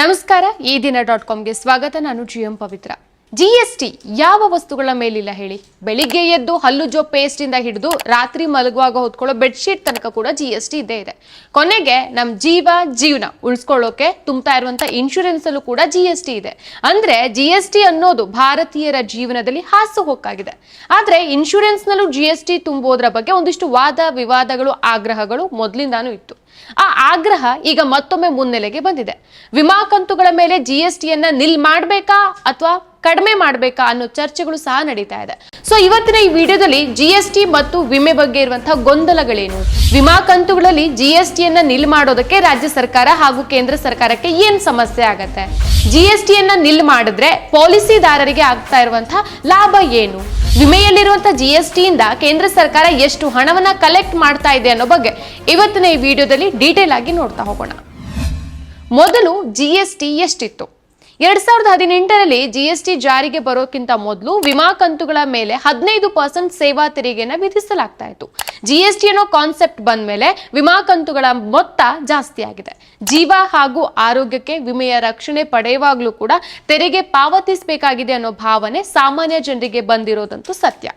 ನಮಸ್ಕಾರ ಈ ದಿನ ಡಾಟ್ ಕಾಮ್ಗೆ ಸ್ವಾಗತ. ನಾನು G M Pavithra. G S T ಯಾವ ವಸ್ತುಗಳ ಮೇಲಿಲ್ಲ ಹೇಳಿ? ಬೆಳಿಗ್ಗೆ ಎದ್ದು ಹಲ್ಲು ಜೋ ಪೇಸ್ಟ್ ಇಂದ ಹಿಡಿದು ರಾತ್ರಿ ಮಲಗುವಾಗ ಹೊತ್ಕೊಳ್ಳೋ ಬೆಡ್ಶೀಟ್ ತನಕ ಕೂಡ ಜಿ ಎಸ್ ಇದೆ. ಕೊನೆಗೆ ನಮ್ಮ ಜೀವ ಜೀವನ ಉಳಿಸ್ಕೊಳ್ಳೋಕೆ ತುಂಬ್ತಾ ಇರುವಂತ ಇನ್ಶೂರೆನ್ಸ್ ಅಲ್ಲೂ ಕೂಡ ಜಿ ಎಸ್ ಟಿ ಇದೆ. ಅಂದ್ರೆ ಜಿ ಎಸ್ ಟಿ ಅನ್ನೋದು ಭಾರತೀಯರ ಜೀವನದಲ್ಲಿ ಹಾಸುಹೊಕ್ಕಾಗಿದೆ ಆದ್ರೆ ಇನ್ಶೂರೆನ್ಸ್ ನಲ್ಲೂ ಜಿ ಎಸ್ ತುಂಬೋದ್ರ ಬಗ್ಗೆ ಒಂದಿಷ್ಟು ವಾದ ವಿವಾದಗಳು, ಆಗ್ರಹಗಳು ಮೊದಲಿಂದಾನೂ ಇತ್ತು. ಆ ಆಗ್ರಹ ಈಗ ಮತ್ತೊಮ್ಮೆ ಮುನ್ನೆಲೆಗೆ ಬಂದಿದೆ. ವಿಮಾ ಕಂತುಗಳ ಮೇಲೆ ಜಿ ನಿಲ್ ಮಾಡಬೇಕಾ ಅಥವಾ ಕಡಿಮೆ ಮಾಡಬೇಕಾ ಅನ್ನೋ ಚರ್ಚೆಗಳು ಸಹ ನಡೀತಾ ಇದೆ. ಸೊ ಇವತ್ತಿನ ಈ ವಿಡಿಯೋದಲ್ಲಿ ಜಿ ಎಸ್ ಟಿ ಮತ್ತು ವಿಮೆ ಬಗ್ಗೆ ಇರುವಂತಹ ಗೊಂದಲಗಳೇನು? ವಿಮಾ ಕಂತುಗಳಲ್ಲಿ ಜಿ ಎಸ್ ಟಿಯನ್ನ ನಿಲ್ ಮಾಡೋದಕ್ಕೆ ರಾಜ್ಯ ಸರ್ಕಾರ ಹಾಗೂ ಕೇಂದ್ರ ಸರ್ಕಾರಕ್ಕೆ ಏನ್ ಸಮಸ್ಯೆ ಆಗತ್ತೆ? ಜಿ ಎಸ್ ಟಿಯನ್ನ ನಿಲ್ ಮಾಡಿದ್ರೆ ಪಾಲಿಸಿದಾರರಿಗೆ ಆಗ್ತಾ ಇರುವಂತಹ ಲಾಭ ಏನು? ವಿಮೆಯಲ್ಲಿರುವಂತಹ ಜಿ ಎಸ್ ಟಿಯಿಂದ ಕೇಂದ್ರ ಸರ್ಕಾರ ಎಷ್ಟು ಹಣವನ್ನ ಕಲೆಕ್ಟ್ ಮಾಡ್ತಾ ಇದೆ ಅನ್ನೋ ಬಗ್ಗೆ ಇವತ್ತಿನ ಈ ವಿಡಿಯೋದಲ್ಲಿ ಡೀಟೇಲ್ ಆಗಿ ನೋಡ್ತಾ ಹೋಗೋಣ. ಮೊದಲು ಜಿ ಎಸ್ ಟಿ ಎಷ್ಟಿತ್ತು? ಎರಡ್ ಸಾವಿರದ ಹದಿನೆಂಟರಲ್ಲಿ ಜಿಎಸ್ಟಿ ಜಾರಿಗೆ ಬರೋಕ್ಕಿಂತ ಮೊದಲು ವಿಮಾ ಕಂತುಗಳ ಮೇಲೆ ಹದಿನೈದು ಪರ್ಸೆಂಟ್ ಸೇವಾ ತೆರಿಗೆಯನ್ನು ವಿಧಿಸಲಾಗ್ತಾ ಇತ್ತು. ಜಿಎಸ್ಟಿ ಅನ್ನೋ ಕಾನ್ಸೆಪ್ಟ್ ಬಂದ ಮೇಲೆ ವಿಮಾ ಕಂತುಗಳ ಮೊತ್ತ ಜಾಸ್ತಿ ಆಗಿದೆ. ಜೀವ ಹಾಗೂ ಆರೋಗ್ಯಕ್ಕೆ ವಿಮೆಯ ರಕ್ಷಣೆ ಪಡೆಯುವಾಗಲೂ ಕೂಡ ತೆರಿಗೆ ಪಾವತಿಸಬೇಕಾಗಿದೆ ಅನ್ನೋ ಭಾವನೆ ಸಾಮಾನ್ಯ ಜನರಿಗೆ ಬಂದಿರೋದಂತೂ ಸತ್ಯ.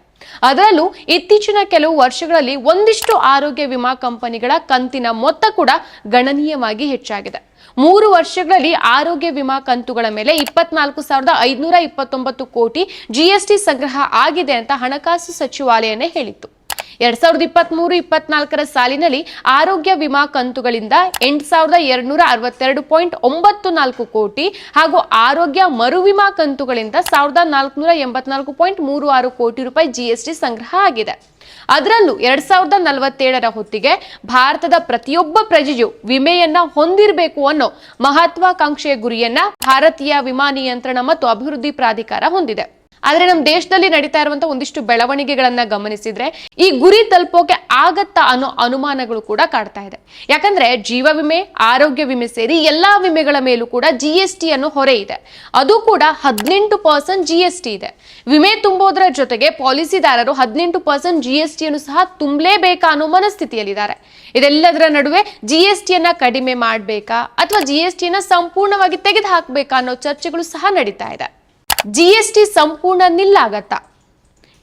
ಅದರಲ್ಲೂ ಇತ್ತೀಚಿನ ಕೆಲವು ವರ್ಷಗಳಲ್ಲಿ ಒಂದಿಷ್ಟು ಆರೋಗ್ಯ ವಿಮಾ ಕಂಪನಿಗಳ ಕಂತಿನ ಮೊತ್ತ ಕೂಡ ಗಣನೀಯವಾಗಿ ಹೆಚ್ಚಾಗಿದೆ. ಮೂರು ವರ್ಷಗಳಲ್ಲಿ ಆರೋಗ್ಯ ವಿಮಾ ಕಂತುಗಳ ಮೇಲೆ ಇಪ್ಪತ್ನಾಲ್ಕು ಸಾವಿರದ ಐದುನೂರ ಇಪ್ಪತ್ತೊಂಬತ್ತು ಕೋಟಿ ಜಿಎಸ್ಟಿ ಸಂಗ್ರಹ ಆಗಿದೆ ಅಂತ ಹಣಕಾಸು ಸಚಿವಾಲಯನೇ ಹೇಳಿತ್ತು. ಎರಡ್ ಸಾವಿರದ ಇಪ್ಪತ್ತ್ ಮೂರು ಇಪ್ಪತ್ನಾಲ್ಕರ ಸಾಲಿನಲ್ಲಿ ಆರೋಗ್ಯ ವಿಮಾ ಕಂತುಗಳಿಂದ ಎಂಟು ಸಾವಿರದ ಎರಡ್ನೂರ ಅರವತ್ತೆರಡು ಪಾಯಿಂಟ್ ಒಂಬತ್ತು ನಾಲ್ಕು ಕೋಟಿ ಹಾಗೂ ಆರೋಗ್ಯ ಮರು ವಿಮಾ ಕಂತುಗಳಿಂದ ಸಾವಿರದ ನಾಲ್ಕುನೂರ ಎಂಬತ್ನಾಲ್ಕು ಪಾಯಿಂಟ್ ಮೂರು ಆರು ಕೋಟಿ ರೂಪಾಯಿ ಜಿಎಸ್ಟಿ ಸಂಗ್ರಹ ಆಗಿದೆ. ಅದರಲ್ಲೂ ಎರಡ್ ಸಾವಿರದ ನಲವತ್ತೇಳರ ಹೊತ್ತಿಗೆ ಭಾರತದ ಪ್ರತಿಯೊಬ್ಬ ಪ್ರಜೆಯು ವಿಮೆಯನ್ನ ಹೊಂದಿರಬೇಕು ಅನ್ನೋ ಮಹತ್ವಾಕಾಂಕ್ಷೆಯ ಗುರಿಯನ್ನ ಭಾರತೀಯ ವಿಮಾ ನಿಯಂತ್ರಣ ಮತ್ತು ಅಭಿವೃದ್ಧಿ ಪ್ರಾಧಿಕಾರ ಹೊಂದಿದೆ. ಆದ್ರೆ ನಮ್ಮ ದೇಶದಲ್ಲಿ ನಡೀತಾ ಇರುವಂತಹ ಒಂದಿಷ್ಟು ಬೆಳವಣಿಗೆಗಳನ್ನ ಗಮನಿಸಿದ್ರೆ ಈ ಗುರಿ ತಲುಪೋಕೆ ಆಗತ್ತಾ ಅನ್ನೋ ಅನುಮಾನಗಳು ಕೂಡ ಕಾಡ್ತಾ ಇದೆ. ಯಾಕಂದ್ರೆ ಜೀವ ವಿಮೆ, ಆರೋಗ್ಯ ವಿಮೆ ಸೇರಿ ಎಲ್ಲಾ ವಿಮೆಗಳ ಮೇಲೂ ಕೂಡ ಜಿ ಎಸ್ ಟಿ ಅನ್ನೋ ಹೊರೆ ಇದೆ. ಅದು ಕೂಡ ಹದಿನೆಂಟು ಪರ್ಸೆಂಟ್ ಜಿ ಎಸ್ ಟಿ ಇದೆ. ವಿಮೆ ತುಂಬೋದ್ರ ಜೊತೆಗೆ ಪಾಲಿಸಿದಾರರು ಹದಿನೆಂಟು ಪರ್ಸೆಂಟ್ ಜಿ ಎಸ್ ಟಿಯನ್ನು ಸಹ ತುಂಬಲೇಬೇಕಾ ಅನ್ನೋ ಮನಸ್ಥಿತಿಯಲ್ಲಿದ್ದಾರೆ. ಇದೆಲ್ಲದರ ನಡುವೆ ಜಿ ಎಸ್ ಟಿಯನ್ನ ಕಡಿಮೆ ಮಾಡಬೇಕಾ ಅಥವಾ ಜಿ ಎಸ್ ಟಿಯನ್ನ ಸಂಪೂರ್ಣವಾಗಿ ತೆಗೆದು ಹಾಕಬೇಕಾ ಅನ್ನೋ ಚರ್ಚೆಗಳು ಸಹ ನಡೀತಾ ಇದೆ. ಜಿ ಎಸ್ ಟಿ ಸಂಪೂರ್ಣ ನಿಲ್ಲಾಗತ್ತ?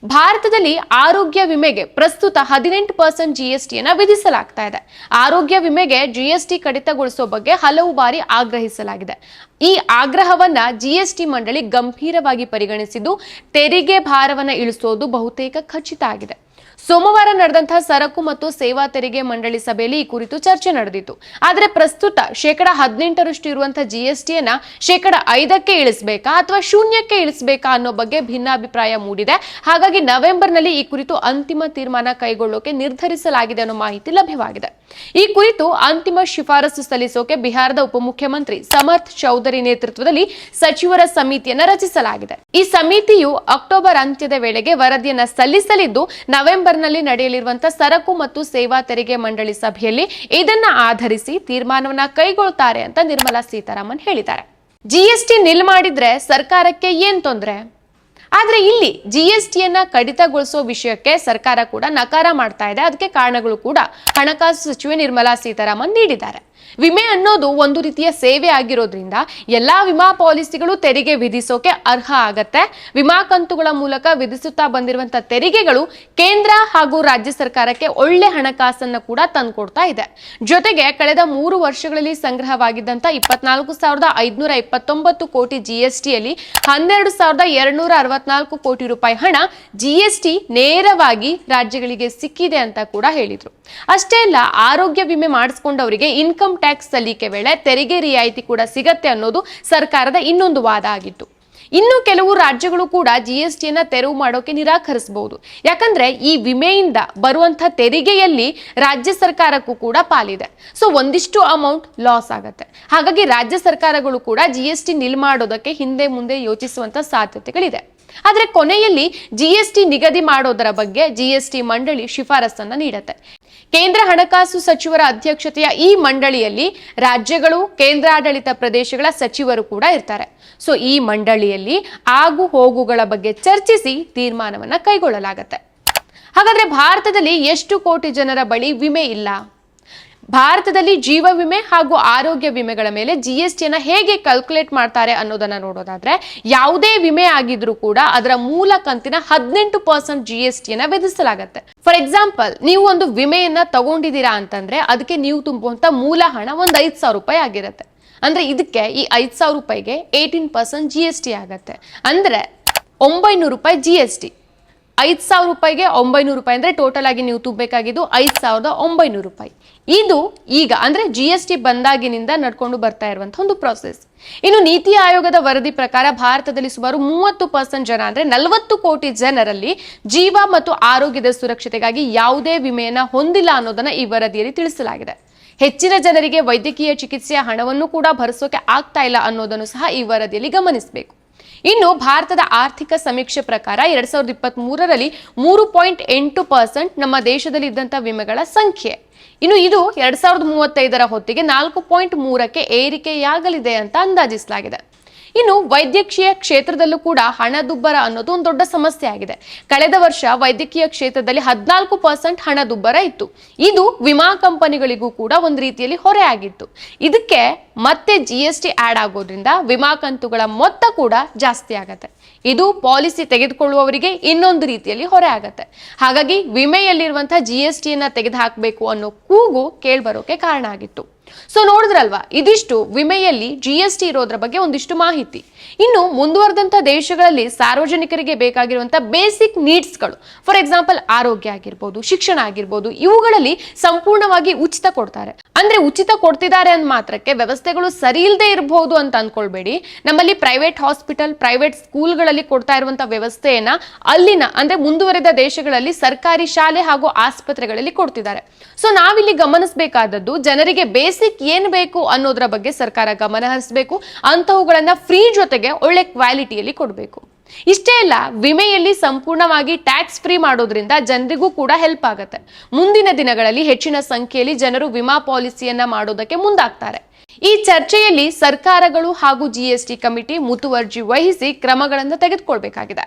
ಭಾರತದಲ್ಲಿ ಆರೋಗ್ಯ ವಿಮೆಗೆ ಪ್ರಸ್ತುತ ಹದಿನೆಂಟು ಪರ್ಸೆಂಟ್ ಜಿಎಸ್ಟಿಯನ್ನ ವಿಧಿಸಲಾಗ್ತಾ ಇದೆ. ಆರೋಗ್ಯ ವಿಮೆಗೆ ಜಿಎಸ್ಟಿ ಕಡಿತಗೊಳಿಸೋ ಬಗ್ಗೆ ಹಲವು ಬಾರಿ ಆಗ್ರಹಿಸಲಾಗಿದೆ. ಈ ಆಗ್ರಹವನ್ನ ಜಿಎಸ್ಟಿ ಮಂಡಳಿ ಗಂಭೀರವಾಗಿ ಪರಿಗಣಿಸಿದ್ದು ತೆರಿಗೆ ಭಾರವನ್ನು ಇಳಿಸೋದು ಬಹುತೇಕ ಖಚಿತ ಆಗಿದೆ. ಸೋಮವಾರ ನಡೆದಂತಹ ಸರಕು ಮತ್ತು ಸೇವಾ ತೆರಿಗೆ ಮಂಡಳಿ ಸಭೆಯಲ್ಲಿ ಈ ಕುರಿತು ಚರ್ಚೆ ನಡೆದಿತ್ತು. ಆದರೆ ಪ್ರಸ್ತುತ ಶೇಕಡ ಹದಿನೆಂಟರಷ್ಟು ಇರುವಂತಹ ಜಿಎಸ್ಟಿಯನ್ನ ಶೇಕಡ ಐದಕ್ಕೆ ಇಳಿಸಬೇಕಾ ಅಥವಾ ಶೂನ್ಯಕ್ಕೆ ಇಳಿಸಬೇಕಾ ಅನ್ನೋ ಬಗ್ಗೆ ಭಿನ್ನಾಭಿಪ್ರಾಯ ಮೂಡಿದೆ. ಹಾಗಾಗಿ ನವೆಂಬರ್ನಲ್ಲಿ ಈ ಕುರಿತು ಅಂತಿಮ ತೀರ್ಮಾನ ಕೈಗೊಳ್ಳೋಕೆ ನಿರ್ಧರಿಸಲಾಗಿದೆ ಅನ್ನೋ ಮಾಹಿತಿ ಲಭ್ಯವಾಗಿದೆ. ಈ ಕುರಿತು ಅಂತಿಮ ಶಿಫಾರಸು ಸಲ್ಲಿಸೋಕೆ ಬಿಹಾರದ ಉಪಮುಖ್ಯಮಂತ್ರಿ ಸಮರ್ಥ್ ಚೌಧರಿ ನೇತೃತ್ವದಲ್ಲಿ ಸಚಿವರ ಸಮಿತಿಯನ್ನ ರಚಿಸಲಾಗಿದೆ. ಈ ಸಮಿತಿಯು ಅಕ್ಟೋಬರ್ ಅಂತ್ಯದ ವೇಳೆಗೆ ವರದಿಯನ್ನ ಸಲ್ಲಿಸಲಿದ್ದು ನವೆಂಬರ್ನಲ್ಲಿ ನಡೆಯಲಿರುವಂತಹ ಸರಕು ಮತ್ತು ಸೇವಾ ತೆರಿಗೆ ಮಂಡಳಿ ಸಭೆಯಲ್ಲಿ ಇದನ್ನ ಆಧರಿಸಿ ತೀರ್ಮಾನವನ್ನ ಕೈಗೊಳ್ತಾರೆ ಅಂತ ನಿರ್ಮಲಾ ಸೀತಾರಾಮನ್ ಹೇಳಿದ್ದಾರೆ. ಜಿಎಸ್ಟಿ ನಿಲ್ ಮಾಡಿದ್ರೆ ಸರ್ಕಾರಕ್ಕೆ ಏನ್ ತೊಂದ್ರೆ? ಆದ್ರೆ ಇಲ್ಲಿ ಜಿ ಎಸ್ ಟಿಯನ್ನ ಕಡಿತಗೊಳಿಸೋ ವಿಷಯಕ್ಕೆ ಸರ್ಕಾರ ಕೂಡ ನಕಾರ ಮಾಡ್ತಾ ಇದೆ. ಅದಕ್ಕೆ ಕಾರಣಗಳು ಕೂಡ ಹಣಕಾಸು ಸಚಿವೆ ನಿರ್ಮಲಾ ಸೀತಾರಾಮನ್ ನೀಡಿದ್ದಾರೆ. ವಿಮೆ ಅನ್ನೋದು ಒಂದು ರೀತಿಯ ಸೇವೆ ಆಗಿರೋದ್ರಿಂದ ಎಲ್ಲಾ ವಿಮಾ ಪಾಲಿಸಿಗಳು ತೆರಿಗೆ ವಿಧಿಸೋಕೆ ಅರ್ಹ ಆಗತ್ತೆ. ವಿಮಾ ಕಂತುಗಳ ಮೂಲಕ ವಿಧಿಸುತ್ತಾ ಬಂದಿರುವಂತ ತೆರಿಗೆಗಳು ಕೇಂದ್ರ ಹಾಗೂ ರಾಜ್ಯ ಸರ್ಕಾರಕ್ಕೆ ಒಳ್ಳೆ ಹಣಕಾಸನ್ನ ಕೂಡ ತಂದುಕೊಡ್ತಾ ಇದೆ. ಜೊತೆಗೆ ಕಳೆದ ಮೂರು ವರ್ಷಗಳಲ್ಲಿ ಸಂಗ್ರಹವಾಗಿದ್ದಂತ ಇಪ್ಪತ್ನಾಲ್ಕು ಸಾವಿರದ ಐದುನೂರ ಇಪ್ಪತ್ತೊಂಬತ್ತು ಕೋಟಿ ಜಿಎಸ್ಟಿಯಲ್ಲಿ ಹನ್ನೆರಡು ಸಾವಿರದ ಎರಡ್ನೂರ ಅರವತ್ನಾಲ್ಕು ಕೋಟಿ ರೂಪಾಯಿ ಹಣ ಜಿಎಸ್ಟಿ ನೇರವಾಗಿ ರಾಜ್ಯಗಳಿಗೆ ಸಿಕ್ಕಿದೆ ಅಂತ ಕೂಡ ಹೇಳಿದ್ರು. ಅಷ್ಟೇ ಅಲ್ಲ, ಆರೋಗ್ಯ ವಿಮೆ ಮಾಡಿಸ್ಕೊಂಡವರಿಗೆ ಇನ್ಕಮ್ ಸಲ್ಲಿಕೆ ವೇಳೆ ತೆರಿಗೆ ರಿಯಾಯಿತಿ ಕೂಡ ಸಿಗತ್ತೆ ಅನ್ನೋದು ಸರ್ಕಾರದ ಇನ್ನೊಂದು ವಾದ ಆಗಿತ್ತು. ಇನ್ನು ಕೆಲವು ರಾಜ್ಯಗಳು ಕೂಡ ಜಿಎಸ್ಟಿಯನ್ನ ತೆರವು ಮಾಡೋಕೆ ನಿರಾಕರಿಸಬಹುದು ಯಾಕಂದ್ರೆ ಈ ವಿಮೆಯಿಂದ ಬರುವಂಥ ತೆರಿಗೆಯಲ್ಲಿ ರಾಜ್ಯ ಸರ್ಕಾರಕ್ಕೂ ಕೂಡ ಪಾಲಿದೆ. ಸೊ ಒಂದಿಷ್ಟು ಅಮೌಂಟ್ ಲಾಸ್ ಆಗತ್ತೆ. ಹಾಗಾಗಿ ರಾಜ್ಯ ಸರ್ಕಾರಗಳು ಕೂಡ ಜಿಎಸ್ಟಿ ನಿಲ್ ಮಾಡೋದಕ್ಕೆ ಹಿಂದೆ ಮುಂದೆ ಯೋಚಿಸುವಂತ ಸಾಧ್ಯತೆಗಳಿದೆ. ಆದ್ರೆ ಕೊನೆಯಲ್ಲಿ ಜಿಎಸ್ಟಿ ನಿಗದಿ ಮಾಡೋದರ ಬಗ್ಗೆ ಜಿಎಸ್ಟಿ ಮಂಡಳಿ ಶಿಫಾರಸನ್ನ ನೀಡುತ್ತೆ. ಕೇಂದ್ರ ಹಣಕಾಸು ಸಚಿವರ ಅಧ್ಯಕ್ಷತೆಯ ಈ ಮಂಡಳಿಯಲ್ಲಿ ರಾಜ್ಯಗಳು, ಕೇಂದ್ರಾಡಳಿತ ಪ್ರದೇಶಗಳ ಸಚಿವರು ಕೂಡ ಇರ್ತಾರೆ. ಸೊ ಈ ಮಂಡಳಿಯಲ್ಲಿ ಆಗು ಹೋಗುಗಳ ಬಗ್ಗೆ ಚರ್ಚಿಸಿ ತೀರ್ಮಾನವನ್ನ ಕೈಗೊಳ್ಳಲಾಗತ್ತೆ. ಹಾಗಾದ್ರೆ ಭಾರತದಲ್ಲಿ ಎಷ್ಟು ಕೋಟಿ ಜನರ ಬಳಿ ವಿಮೆ ಇಲ್ಲ? ಭಾರತದಲ್ಲಿ ಜೀವ ವಿಮೆ ಹಾಗೂ ಆರೋಗ್ಯ ವಿಮೆಗಳ ಮೇಲೆ ಜಿ ಎಸ್ ಟಿಯನ್ನು ಹೇಗೆ ಕ್ಯಾಲ್ಕುಲೇಟ್ ಮಾಡ್ತಾರೆ ಅನ್ನೋದನ್ನ ನೋಡೋದಾದ್ರೆ, ಯಾವುದೇ ವಿಮೆ ಆಗಿದ್ರೂ ಕೂಡ ಅದರ ಮೂಲ ಕಂತಿನ ಹದಿನೆಂಟು ಪರ್ಸೆಂಟ್ ಜಿ ಎಸ್ ಟಿಯನ್ನ ವಿಧಿಸಲಾಗುತ್ತೆ. ಫಾರ್ ಎಕ್ಸಾಂಪಲ್ ನೀವು ಒಂದು ವಿಮೆಯನ್ನ ತಗೊಂಡಿದ್ದೀರಾ ಅಂತಂದ್ರೆ ಅದಕ್ಕೆ ನೀವು ತುಂಬುವಂತ ಮೂಲ ಹಣ ಒಂದ್ ಐದ್ ಸಾವಿರ ರೂಪಾಯಿ ಆಗಿರುತ್ತೆ. ಅಂದ್ರೆ ಇದಕ್ಕೆ ಈ ಐದ್ ಸಾವಿರ ರೂಪಾಯಿಗೆ eighteen percent G S T ಆಗತ್ತೆ. ಅಂದ್ರೆ ಒಂಬೈನೂರು ರೂಪಾಯಿ ಜಿ ಎಸ್ ಟಿ ಐದು ಸಾವಿರ ರೂಪಾಯಿಗೆ ಒಂಬೈನೂರು ರೂಪಾಯಿ ಅಂದ್ರೆ ಟೋಟಲ್ ಆಗಿ ನೀವು ತುಂಬಬೇಕಾಗಿದ್ದು ಐದು ಸಾವಿರದ ಒಂಬೈನೂರು ರೂಪಾಯಿ. ಇದು ಈಗ ಅಂದ್ರೆ ಜಿ ಎಸ್ ಟಿ ಬಂದಾಗಿನಿಂದ ನಡ್ಕೊಂಡು ಬರ್ತಾ ಇರುವಂಥ ಒಂದು ಪ್ರಾಸೆಸ್ ಇನ್ನು ನೀತಿ ಆಯೋಗದ ವರದಿ ಪ್ರಕಾರ ಭಾರತದಲ್ಲಿ ಸುಮಾರು ಮೂವತ್ತು ಪರ್ಸೆಂಟ್ ಜನ ಅಂದ್ರೆ ನಲವತ್ತು ಕೋಟಿ ಜನರಲ್ಲಿ ಜೀವ ಮತ್ತು ಆರೋಗ್ಯದ ಸುರಕ್ಷತೆಗಾಗಿ ಯಾವುದೇ ವಿಮೆಯನ್ನು ಹೊಂದಿಲ್ಲ ಅನ್ನೋದನ್ನ ಈ ವರದಿಯಲ್ಲಿ ತಿಳಿಸಲಾಗಿದೆ. ಹೆಚ್ಚಿನ ಜನರಿಗೆ ವೈದ್ಯಕೀಯ ಚಿಕಿತ್ಸೆಯ ಹಣವನ್ನು ಕೂಡ ಭರಿಸೋಕೆ ಆಗ್ತಾ ಇಲ್ಲ ಅನ್ನೋದನ್ನು ಸಹ ಈ ವರದಿಯಲ್ಲಿ ಗಮನಿಸಬೇಕು. ಇನ್ನು ಭಾರತದ ಆರ್ಥಿಕ ಸಮೀಕ್ಷೆ ಪ್ರಕಾರ ಎರಡ್ ಸಾವಿರದ ಇಪ್ಪತ್ತ್ ಮೂರರಲ್ಲಿ ಮೂರು ಪಾಯಿಂಟ್ ಎಂಟು ಪರ್ಸೆಂಟ್ ನಮ್ಮ ದೇಶದಲ್ಲಿ ಇದ್ದಂಥ ವಿಮೆಗಳ ಸಂಖ್ಯೆ. ಇನ್ನು ಇದು ಎರಡ್ ಸಾವಿರದ ಮೂವತ್ತೈದರ ಹೊತ್ತಿಗೆ ನಾಲ್ಕು ಪಾಯಿಂಟ್ ಮೂರಕ್ಕೆ ಏರಿಕೆಯಾಗಲಿದೆ ಅಂತ ಅಂದಾಜಿಸಲಾಗಿದೆ. ಇನ್ನು ವೈದ್ಯಕೀಯ ಕ್ಷೇತ್ರದಲ್ಲೂ ಕೂಡ ಹಣದುಬ್ಬರ ಅನ್ನೋದು ಒಂದು ದೊಡ್ಡ ಸಮಸ್ಯೆ ಆಗಿದೆ. ಕಳೆದ ವರ್ಷ ವೈದ್ಯಕೀಯ ಕ್ಷೇತ್ರದಲ್ಲಿ ಹದಿನಾಲ್ಕು ಪರ್ಸೆಂಟ್ ಹಣದುಬ್ಬರ ಇತ್ತು. ಇದು ವಿಮಾ ಕಂಪನಿಗಳಿಗೂ ಕೂಡ ಒಂದು ರೀತಿಯಲ್ಲಿ ಹೊರೆ ಆಗಿತ್ತು. ಇದಕ್ಕೆ ಮತ್ತೆ ಜಿ ಎಸ್ ಟಿ ಆಡ್ ಆಗೋದ್ರಿಂದ ವಿಮಾ ಕಂತುಗಳ ಮೊತ್ತ ಕೂಡ ಜಾಸ್ತಿ ಆಗತ್ತೆ. ಇದು ಪಾಲಿಸಿ ತೆಗೆದುಕೊಳ್ಳುವವರಿಗೆ ಇನ್ನೊಂದು ರೀತಿಯಲ್ಲಿ ಹೊರೆ ಆಗತ್ತೆ. ಹಾಗಾಗಿ ವಿಮೆಯಲ್ಲಿರುವಂತಹ ಜಿ ಎಸ್ ಟಿಯನ್ನ ತೆಗೆದುಹಾಕಬೇಕು ಅನ್ನೋ ಕೂಗು ಕೇಳ್ಬರೋಕೆ ಕಾರಣ ಆಗಿತ್ತು. ಸೊ ನೋಡಿದ್ರಲ್ವಾ, ಇದಿಷ್ಟು ವಿಮೆಯಲ್ಲಿ ಜಿ ಎಸ್ ಟಿ ಇರೋದ್ರ ಬಗ್ಗೆ ಒಂದಿಷ್ಟು ಮಾಹಿತಿ. ಇನ್ನು ಮುಂದುವರೆದಂತ ದೇಶಗಳಲ್ಲಿ ಸಾರ್ವಜನಿಕರಿಗೆ ಬೇಕಾಗಿರುವಂತ ಬೇಸಿಕ್ ನೀಡ್ಸ್ಗಳು, ಫಾರ್ ಎಕ್ಸಾಂಪಲ್ ಆರೋಗ್ಯ ಆಗಿರ್ಬೋದು, ಶಿಕ್ಷಣ ಆಗಿರ್ಬೋದು, ಇವುಗಳಲ್ಲಿ ಸಂಪೂರ್ಣವಾಗಿ ಉಚಿತ ಕೊಡ್ತಾರೆ. ಅಂದ್ರೆ ಉಚಿತ ಕೊಡ್ತಿದ್ದಾರೆ ಅಂದ ಮಾತ್ರಕ್ಕೆ ವ್ಯವಸ್ಥೆಗಳು ಸರಿ ಇಲ್ಲದೆ ಇರಬಹುದು ಅಂತ ಅನ್ಕೊಳ್ಬೇಡಿ. ನಮ್ಮಲ್ಲಿ ಪ್ರೈವೇಟ್ ಹಾಸ್ಪಿಟಲ್ ಪ್ರೈವೇಟ್ ಸ್ಕೂಲ್ಗಳಲ್ಲಿ ಕೊಡ್ತಾ ಇರುವಂತ ವ್ಯವಸ್ಥೆಯನ್ನ ಅಲ್ಲಿನ, ಅಂದ್ರೆ ಮುಂದುವರೆದ ದೇಶಗಳಲ್ಲಿ ಸರ್ಕಾರಿ ಶಾಲೆ ಹಾಗೂ ಆಸ್ಪತ್ರೆಗಳಲ್ಲಿ ಕೊಡ್ತಿದ್ದಾರೆ. ಸೊ ನಾವಿಲ್ಲಿ ಗಮನಿಸಬೇಕಾದದ್ದು ಜನರಿಗೆ ಬೇಸಿಕ್ ಏನ್ ಬೇಕು ಅನ್ನೋದ್ರ ಬಗ್ಗೆ ಸರ್ಕಾರ ಗಮನ ಹರಿಸಬೇಕು. ಅಂತಹವುಗಳನ್ನ ಫ್ರೀ ಜೊತೆಗೆ ಒಳ್ಳೆ ಕ್ವಾಲಿಟಿಯಲ್ಲಿ ಕೊಡಬೇಕು. ಇಷ್ಟೇ ಅಲ್ಲ, ವಿಮೆಯಲ್ಲಿ ಸಂಪೂರ್ಣವಾಗಿ ಟ್ಯಾಕ್ಸ್ ಫ್ರೀ ಮಾಡೋದ್ರಿಂದ ಜನರಿಗೂ ಕೂಡ ಹೆಲ್ಪ್ ಆಗುತ್ತೆ. ಮುಂದಿನ ದಿನಗಳಲ್ಲಿ ಹೆಚ್ಚಿನ ಸಂಖ್ಯೆಯಲ್ಲಿ ಜನರು ವಿಮಾ ಪಾಲಿಸಿಯನ್ನ ಮಾಡೋದಕ್ಕೆ ಮುಂದಾಗ್ತಾರೆ. ಈ ಚರ್ಚೆಯಲ್ಲಿ ಸರ್ಕಾರಗಳು ಹಾಗೂ ಜಿಎಸ್ಟಿ ಕಮಿಟಿ ಮುತುವರ್ಜಿ ವಹಿಸಿ ಕ್ರಮಗಳನ್ನು ತೆಗೆದುಕೊಳ್ಬೇಕಾಗಿದೆ.